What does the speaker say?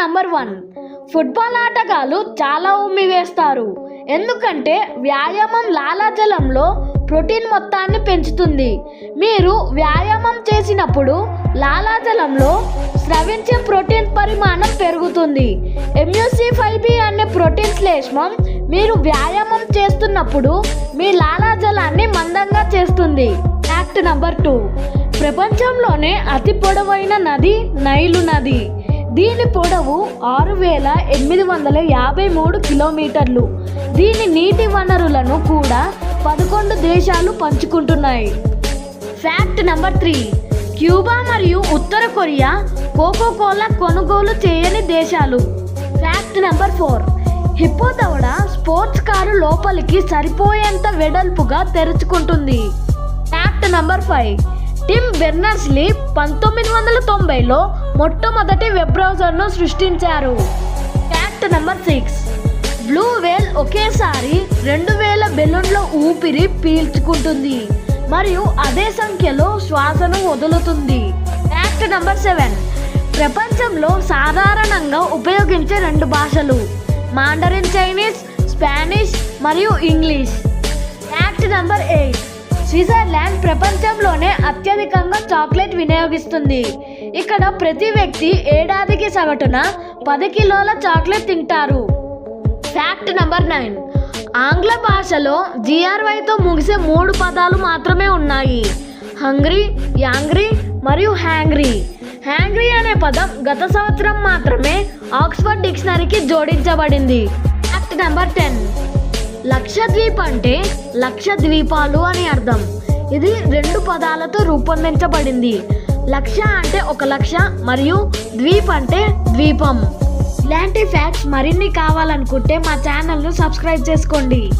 Number one football ఆటగాళ్ళు చాలా ఉమ్మి వేస్తారు. ఎందుకంటే వ్యాయామం లాలాజలంలో ప్రోటీన్ మొత్తాన్ని పెంచుతుంది. మీరు వ్యాయామం చేసినప్పుడు లాలాజలంలో స్రవించే ప్రోటీన్ పరిమాణం పెరుగుతుంది. ఎంయూసి ఫైవ్ బి అనే ప్రోటీన్ శ్లేష్మం మీరు వ్యాయామం చేస్తున్నప్పుడు మీ లాలాజలాన్ని మందంగా చేస్తుంది. ఫ్యాక్ట్ నంబర్ టూ ప్రపంచంలోనే అతి పొడవైన నది నైలు నది. దీని పొడవు ఆరు వేల ఎనిమిది వందల యాభై మూడు కిలోమీటర్లు. దీని నీటి వనరులను కూడా పదకొండు దేశాలు పంచుకుంటున్నాయి. Fact number three. క్యూబా మరియు ఉత్తర కొరియా కోకో కోలా కొనుగోలు చేయని దేశాలు. Fact number four. హిప్పో దవడ స్పోర్ట్స్ కారు లోపలికి సరిపోయేంత వెడల్పుగా తెరుచుకుంటుంది. Fact number five. Tim Berners Lee పంతొమ్మిది వందల తొంభైలో మొట్టమొదటి వెబ్ బ్రౌజర్ను సృష్టించారు. Fact number six blue whale ఒకేసారి రెండు వేల బెలూన్ల ఊపిరి పీల్చుకుంటుంది మరియు అదే సంఖ్యలో శ్వాసను వదులుతుంది. ఫ్యాక్ట్ నెంబర్ సెవెన్ ప్రపంచంలో సాధారణంగా ఉపయోగించే రెండు భాషలు మాండరిన్ చైనీస్ స్పానిష్ మరియు English. Fact number eight Switzerland ప్రపంచంలోనే అత్యధికంగా చాక్లెట్ వినియోగిస్తుంది. ఇక్కడ ప్రతి వ్యక్తి ఏడాదికి సగటున పది కిలోల చాక్లెట్ తింటారు. Fact number nine. ఆంగ్ల భాషలో జిఆర్వైతో ముగిసే మూడు పదాలు మాత్రమే ఉన్నాయి. హంగ్రీ యాంగ్రీ మరియు హ్యాంగ్రీ. హ్యాంగ్రీ అనే పదం గత సంవత్సరం మాత్రమే ఆక్స్ఫర్డ్ డిక్షనరీకి జోడించబడింది. Fact number ten. లక్షద్వీప్ అంటే లక్ష ద్వీపాలు అని అర్థం. ఇది రెండు పదాలతో రూపొందించబడింది. లక్ష అంటే ఒక లక్ష మరియు ద్వీప్ అంటే ద్వీపం. ఇలాంటి ఫ్యాక్ట్స్ మరిన్ని కావాలనుకుంటే మా ఛానల్ను సబ్స్క్రైబ్ చేసుకోండి.